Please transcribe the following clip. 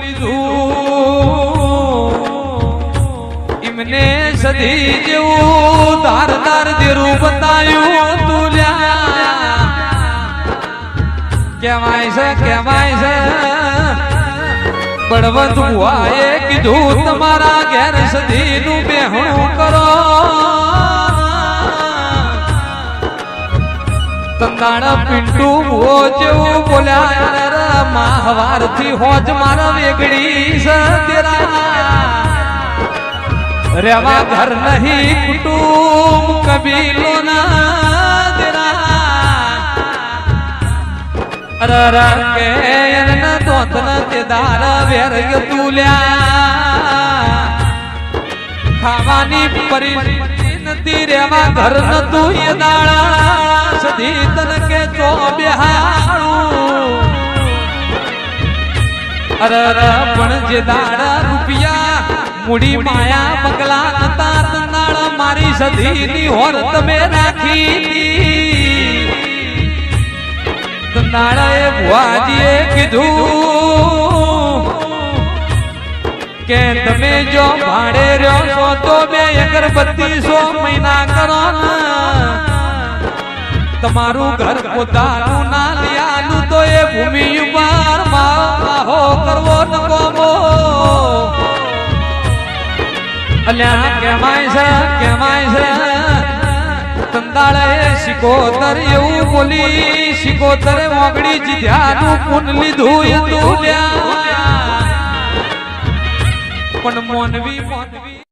લીધું. એમને સદી જેવું ધાર ધાર જેવું બતાયું તુલ્યા કેવાય છે કેવાય છે. બળવંત ભુવાએ કીધું, તમારા ઘેર સદી નું બેહણું કરો. તંદાણા પિંટુ જેવું બોલ્યા માહવાર થી હોજ મારા વેગડી છે તેરા રેવા ઘર નહીં કુટુંબ કબીલો ના તેરા અરર કે એન દોતન તે દાર વેર તુલ્યા ખાવાની પરિસ્થિતિ નથી રેવા ઘર નતું એ દાડા સધી તન કે ચો બેહાડું અરર પણ જે દાડા રૂપિયા મૂડી માયા બગલા નતા તનાળ મારી સધી હોર તમે રાખી તનાળે ભુવાજીએ કીધું કે તમે જો ભાડે રહ્યો છો તો બે અગરબત્તી સો મહિના કરો તમારું ઘર પોતાનું ના લિયાનું તો એ ભૂમિ ઉપર અલ્યા કેમાય છે. કેમાય છે એવું બોલી, શિકોતરે મોગડી જીધ્યાનું પુન લીધું એ પણ મોનવી મોનવી